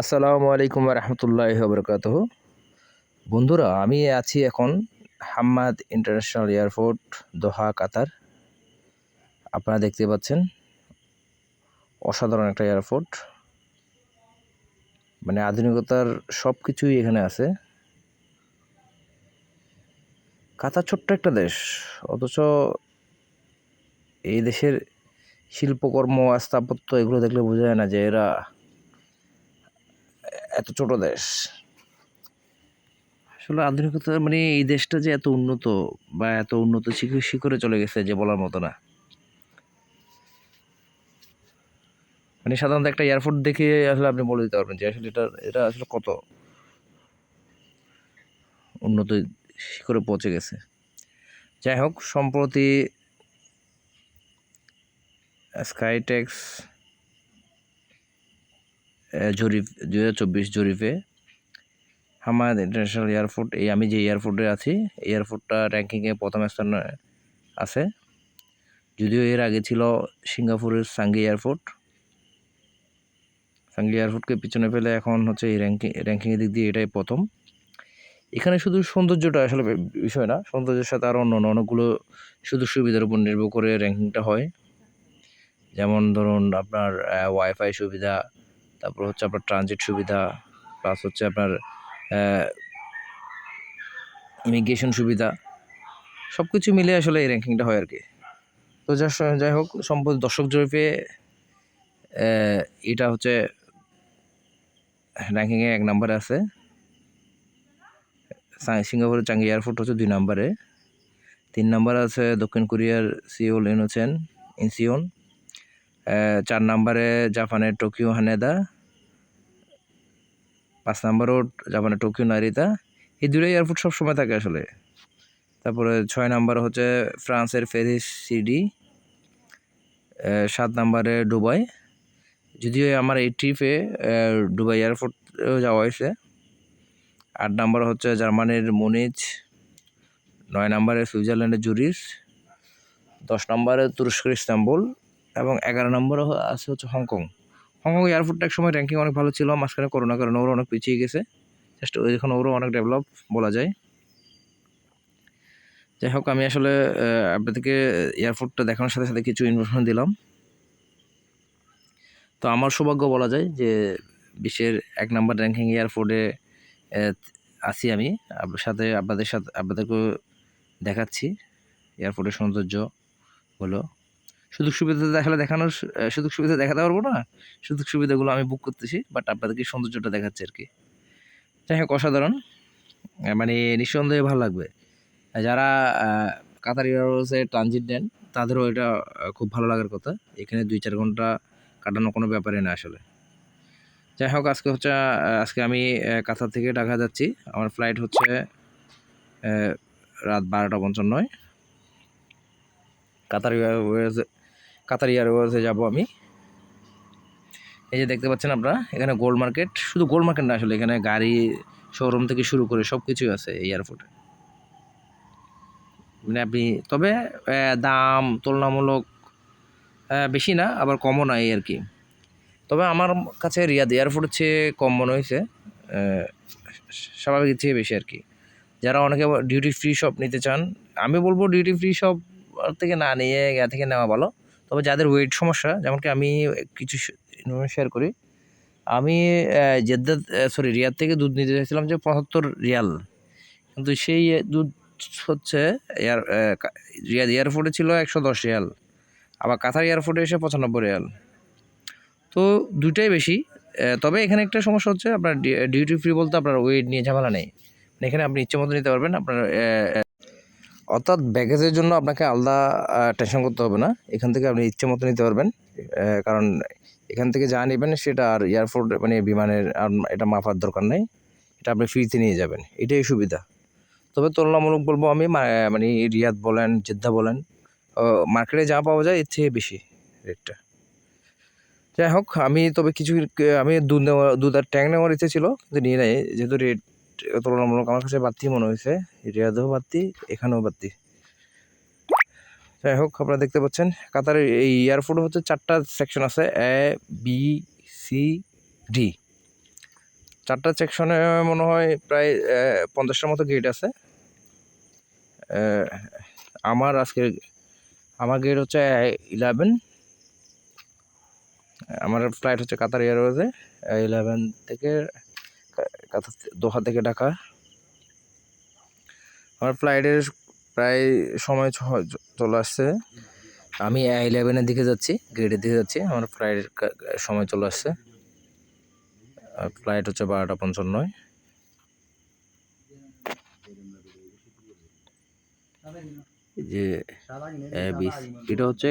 আসসালামু আলাইকুম রহমতুল্লাহ বরকাত বন্ধুরা, আমি আছি এখন Hamad international airport, Doha, Qatar. আপনারা দেখতে পাচ্ছেন, অসাধারণ একটা এয়ারপোর্ট। মানে আধুনিকতার সব কিছুই এখানে আছে। কাতার ছোট্ট একটা দেশ, অথচ এই দেশের শিল্পকর্ম, স্থাপত্য, এগুলো দেখলে বোঝা যায় না যে এরা এত ছোট দেশ। আসলে আধুনিকতা মানে এই দেশটা যে এত উন্নত বা এত উন্নত শিখরে চলে গেছে যে বলার মতো না। মানে সাধারণত একটা এয়ারপোর্ট দেখে আসলে আপনি বলে দিতে পারবেন যে আসলে এটা এটা আসলে কত উন্নত শিখরে পৌঁছে গেছে। যাই হোক, সম্প্রতি স্কাইটেক্স জরিপ দু হাজার চব্বিশ জরিপে। হামাদ ইন্টারন্যাশনাল এয়ারপোর্ট এই আমি যে এয়ারপোর্টে আছি এয়ারপোর্টটা র্যাঙ্কিংয়ে প্রথম স্থানে আছে। যদিও এর আগে ছিল সিঙ্গাপুরের সাঙ্গি এয়ারপোর্ট সাঙ্গি এয়ারপোর্টকে পিছনে ফেলে এখন হচ্ছে এই র্যাঙ্কিং র্যাঙ্কিংয়ের দিক দিয়ে এটাই প্রথম। এখানে শুধু সৌন্দর্যটা আসলে বিষয় না, সৌন্দর্যের সাথে আরও অন্য অনেকগুলো সুযোগ সুবিধার উপর নির্ভর করে র্যাঙ্কিংটা হয়। যেমন ধরুন আপনার ওয়াইফাই সুবিধা তারপর হচ্ছে আপনার ট্রানজিট সুবিধা প্লাস হচ্ছে আপনার ইমিগ্রেশন সুবিধা সব কিছু মিলে আসলে এই র্যাঙ্কিংটা হয় আর কি। তো যা যাই হোক, সম্পদ দর্শক জরিপে এটা হচ্ছে র্যাঙ্কিংয়ে এক নম্বরে আছে। সিঙ্গাপুরের চাঙ্গি এয়ারপোর্ট হচ্ছে দুই নম্বরে তিন নম্বরে আছে দক্ষিণ কোরিয়ার সিওল ইনোচেন ইনসিওন। চার নম্বরে জাপানের টোকিও হানেদা। পাঁচ নম্বরও জাপানের টোকিও নারিতা এই দুটো এয়ারপোর্ট সবসময় থাকে আসলে। তারপরে ছয় নম্বর হচ্ছে ফ্রান্সের ফেরিস সিডি সাত নম্বরে দুবাই। যদিও আমার এই ট্রিপে দুবাই এয়ারপোর্ট যাওয়া হয়েছে। আট নম্বর হচ্ছে জার্মানির মুনিচ, নয় নম্বরে সুইজারল্যান্ডের জুরিস, দশ নম্বরে তুরস্কের ইস্তাম্বুল, এবং এগারো নম্বরে আছে হচ্ছে হংকং। হংকং এয়ারপোর্টটা এক সময় র্যাঙ্কিং অনেক ভালো ছিল, মাঝখানে করোনা কারণে ওরা অনেক পিছিয়ে গেছে। জাস্ট এখন ওরও অনেক ডেভেলপ বলা যায়। যাই হোক, আমি আসলে আপনাদেরকে এয়ারপোর্টটা দেখানোর সাথে সাথে কিছু ইনফরমেশন দিলাম। তো আমার সৌভাগ্য বলা যায় যে, বিশ্বের এক নম্বর র্যাঙ্কিং এয়ারপোর্টে আছি আমি। আপনার সাথে, আপনাদের সাথে, আপনাদেরকেও দেখাচ্ছি। এয়ারপোর্টের সৌন্দর্য হলো সুযোগ সুবিধা দেখালে দেখানোর সুযোগ সুবিধা দেখাতে পারব না। সুযোগ সুবিধাগুলো আমি বুক করতেছি বাট আপনাদেরকে সৌন্দর্যটা দেখাচ্ছি আর কি। যাই হোক, অসাধারণ। মানে নিঃসন্দেহে ভালো লাগবে। যারা কাতার এয়ারওয়েজে ট্রানজিট দেন তাদেরও এটা খুব ভালো লাগার কথা। এখানে দুই চার ঘণ্টা কাটানো কোনো ব্যাপারে না আসলে। যাই হোক, আজকে হচ্ছে আজকে আমি কাতার থেকে ঢাকা যাচ্ছি। আমার ফ্লাইট হচ্ছে রাত বারোটা পঞ্চান্নয়। কাতার এয়ারওয়েজে কাতার এয়ারওয়েজে যাব আমি। এই যে দেখতে পাচ্ছেন আপনারা, এখানে গোল্ড মার্কেট শুধু গোল্ড মার্কেট না আসলে, এখানে গাড়ি শোরুম থেকে শুরু করে সব কিছুই আছে এই এয়ারপোর্টে মানে আপনি, তবে দাম তুলনামূলক বেশি না, আবার কমও নাই আর কি। তবে আমার কাছে রিয়াদ এয়ারপোর্টের চেয়ে কম মনে হয়েছে স্বাভাবিক চেয়ে বেশি আর কি। যারা অনেকে ডিউটি ফ্রি শপ নিতে চান, আমি বলব ডিউটি ফ্রি শপ থেকে না নিয়ে ইয়া থেকে নেওয়া ভালো। তবে যাদের ওয়েট সমস্যা যেমন কি আমি কিছু শেয়ার করি, আমি জেদ্দাদ সরি রিয়াদ থেকে দুধ নিতে চাইছিলাম যে পঁচাত্তর রিয়াল। কিন্তু সেই দুধ হচ্ছে এয়ার রিয়াদ এয়ারপোর্টে ছিল একশো দশ রিয়াল, আবার কাতার এয়ারপোর্টে এসে পঁচানব্বই রিয়াল। তো দুইটাই বেশি তবে এখানে একটা সমস্যা হচ্ছে, আপনার ডিউটি ফ্রি বলতে আপনার ওয়েট নিয়ে ঝামেলা নেই। এখানে আপনি ইচ্ছে মতো নিতে পারবেন, আপনার অর্থাৎ ব্যাগেজের জন্য আপনাকে আলাদা টেনশন করতে হবে না। এখান থেকে আপনি ইচ্ছে মতো নিতে পারবেন। কারণ এখান থেকে যা নেবেন সেটা আর এয়ারপোর্ট মানে বিমানের, আর এটা মাফার দরকার নেই। এটা আপনি ফ্রিতে নিয়ে যাবেন। এটাই সুবিধা। তবে তুলনামূলক বলব আমি মানে রিয়াদ বলেন, জেদ্দা বলেন মার্কেটে যা পাওয়া যায় এর থেকে বেশি রেটটা যাই হোক, আমি তবে কিছু, আমি দুধ নেওয়া দুধ আর ট্যাঙ্ক নেওয়ার ইচ্ছে ছিল, কিন্তু নিয়ে নেয় যেহেতু রেট তুলনামূলক আমার কাছে বাড়তি মনে হয়েছে। রিয়াদেও বাড়তি, এখানেও বাড়তি। যাই হোক, আপনারা দেখতে পাচ্ছেন কাতারের এই এয়ারপোর্ট হচ্ছে চারটা সেকশন আছে এ বি সি ডি চারটা সেকশনে মনে হয় প্রায় পঞ্চাশটার মতো গেট আছে। আমার আজকে আমার গেট হচ্ছে ইলেভেন আমার ফ্লাইট হচ্ছে কাতার এয়ারওয়েজে ইলেভেন থেকে কাতার দোহা থেকে ঢাকা। আমার ফ্লাইটের প্রায় সময় চলে আসছে। আমি ইলেভেনের দিকে যাচ্ছি গেটের দিকে যাচ্ছি। আমার ফ্লাইটের সময় চলে আসছে। ফ্লাইট হচ্ছে বারোটা পঞ্চান্নয়। যে এটা হচ্ছে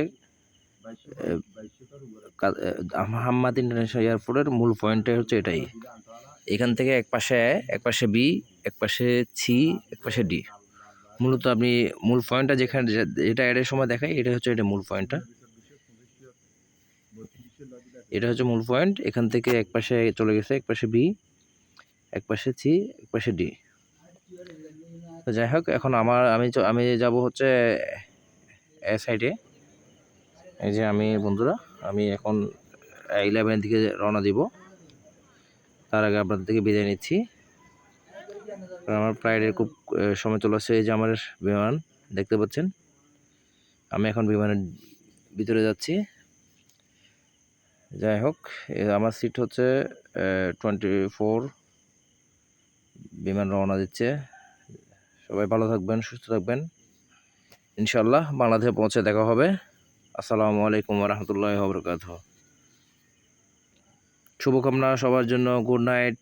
কা- আহ, হাম্মাদ ইন্টারন্যাশনাল এয়ারপোর্টের মূল পয়েন্টটাই হচ্ছে এটাই। এখান থেকে এক পাশে এক পাশে বি এক পাশে সি এক পাশে ডি। মূলত আপনি মূল পয়েন্টটা যেখানে যেটা এর সময় দেখায় এটা হচ্ছে এটা মূল পয়েন্টটা। এটা হচ্ছে মূল পয়েন্ট এখান থেকে এক পাশে চলে গেছে এক পাশে বি এক পাশে সি এক পাশে ডি। তো যাই হোক এখন আমার আমি আমি যাব হচ্ছে এ সাইডে। এই যে আমি, বন্ধুরা, আমি এখন ইলেভেনের দিকে রওনা দিব। তার আগে আপনাদের থেকে বিদায় নিচ্ছি। আমার ফ্লাইটের খুব সময় চলে আসছে। এই যে আমার বিমান, দেখতে পাচ্ছেন? আমি এখন বিমানের ভিতরে যাচ্ছি। যাই হোক আমার সিট হচ্ছে টোয়েন্টি ফোর বিমান রওনা দিচ্ছে। সবাই ভালো থাকবেন, সুস্থ থাকবেন। ইনশাল্লাহ বাংলাদেশে পৌঁছে দেখা হবে। আসসালামু আলাইকুম রহমতুল্লাহ বরকাত শুভকামনা সবার জন্য। Good night.